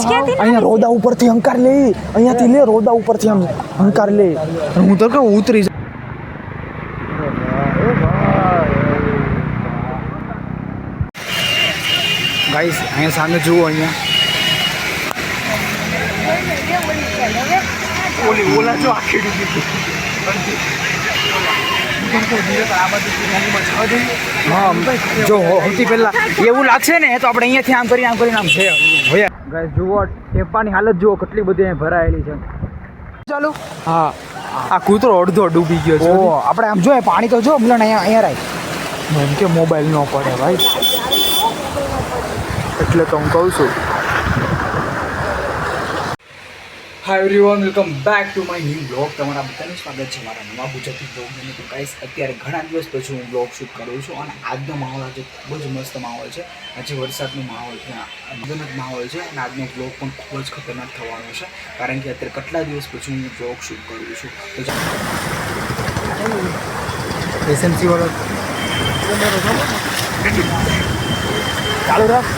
ક્યાંથી અહીંયા રોદા ઉપરથી હંકાર લે. અહીંયાથી લે રોદા ઉપરથી આમ અંકાર લે. હું તો કે ઉતરી ગાઈસ અહીંયા સામે જુઓ અહીંયા. ઓલી ઓલા જો આખી ડૂબી હા જો સૌથી પહેલા એવું લાગશે ને તો આપણે અહીંયાથી આમ કરી આમ કરીને આમ છે. જુઓ ટેપાની હાલત જુઓ કેટલી બધી અહીં ભરાયેલી છે. ચાલો. હા આ કૂતરો અડધો ડૂબી ગયો છે. આપણે આમ જોઈએ પાણી તો જો મિલન અહીંયા અહીંયા રાખ. એમ કે મોબાઈલ ન પડે ભાઈ. એટલે તો હું કહું છું hi everyone welcome back to my new blog તમારા બધાનું સ્વાગત છે મારા નવા ગુજરાતી બ્લોગની તો ગાઈસ અત્યારે ઘણા દિવસ પછી હું બ્લોગ શૂટ કરું છું અને આજનો માહોલ આજે ખૂબ જ મસ્ત માહોલ છે. આજે વરસાદનો માહોલ છે મદનક માહોલ છે અને આજનો બ્લોગ પણ ખૂબ જ ખતરનાક થવાનો છે. કારણ કે અત્યારે કેટલા દિવસ પછી હું બ્લોગ શૂટ કરું છું. તો એસએમસી વાળો. ચાલુ રાખ.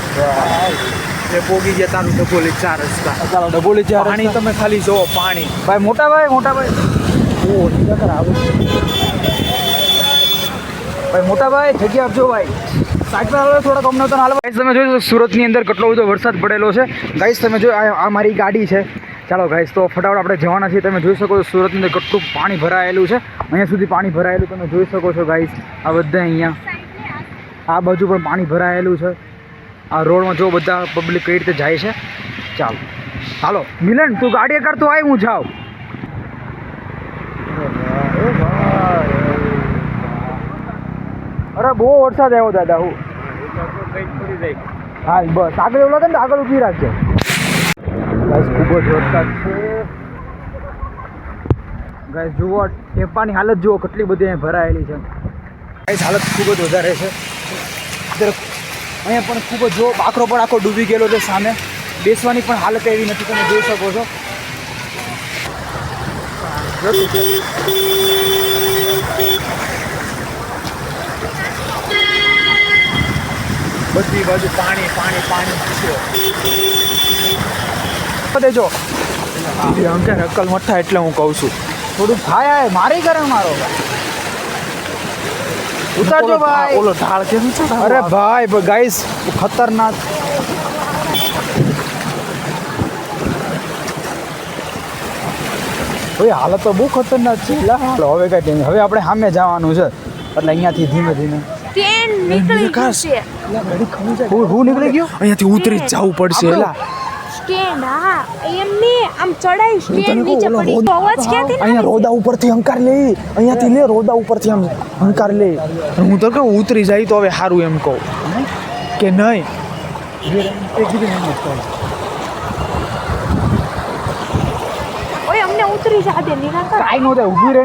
એટલે પોગી ગયા તારું ડબોલી ચાર રસ્તા. ચાલો ડબોલી ચાર પાણી તમે ખાલી જો પાણી. ભાઈ મોટા ભાઈ મોટા ભાઈ. ઓ નીકળ આવે. ભાઈ મોટા ભાઈ જગ્યા આપજો ભાઈ. ગાઈસ તમે જોઈ સુરતની અંદર કેટલો બધો વરસાદ પડેલો છે. ગાઈસ તમે જો આ આ મારી ગાડી છે. ચાલો ગાઈસ તો ફટાફટ આપણે જવાના છીએ. તમે જોઈ શકો છો સુરતની અંદર કેટલું પાણી ભરાયેલું છે. અહીંયા સુધી પાણી ભરાયેલું તમે જોઈ શકો છો ગાઈસ આ બધા અહીંયા. આ બાજુ પણ પાણી ભરાયેલું છે. આ રોડમાં જો બધા પબ્લિક કઈ રીતે જાય છે? ચાલો. હાલો. મિલન, તું ગાડી કરતો આય, હું જાઉં. અરે બહુ વરસાદ આવ્યો દાદા, હું. હા, બસ. આગળ એવું લાગે ને આગળ ઊભી રાખજો. બસ ખૂબ જ વરસાદ છે. ગાય જુઓ, ટેપાની હાલત જુઓ, કેટલી બધી અહીં ભરાયેલી છે. ગાઈસ હાલત ખૂબ જ વધારે છે. અહીંયા પણ ખૂબ જ જો આખરો પણ આખો ડૂબી ગયેલો છે સામે. બેસવાની પણ હાલત એવી નથી તમે જોઈ શકો છો. બધી બાજુ પાણી પાણી પાણી જો. દેજો અંકે અક્કલ મઠ્ઠા એટલે હું કહું છું. થોડું થાય આય મારી કરે મારો. ઉતારજો ભાઈ. ઓલો ઢાળ કેમ અરે ભાઈ ગાઈસ ખતરનાક. ભાઈ હાલત તો બહુ ખતરનાક છે. લા હાલો હવે કઈ ટેન્શન હવે આપણે સામે જવાનું છે. એટલે અહીંયાથી ધીમે ધીમે. ટ્રેન નીકળી ગઈ છે હું હું નીકળી ગયો? અહીંયાથી ઉતરી જવું પડશે એલા સ્ટેન્ડ હા. એમ આમ ચડાઈ સ્ટેન્ડ નીચે પડી. તો અવાજ ક્યાંથી અહીંયા રોદા ઉપરથી અંકાર લે. અહીંયાથી લે રોદા ઉપરથી આમ અંકાર લે. હું તો કહું ઉતરી જાય તો હવે સારું એમ કહું. કે નહીં? ઓય અમને ઉતરી જા દે કાંઈ નો ઊભી રહી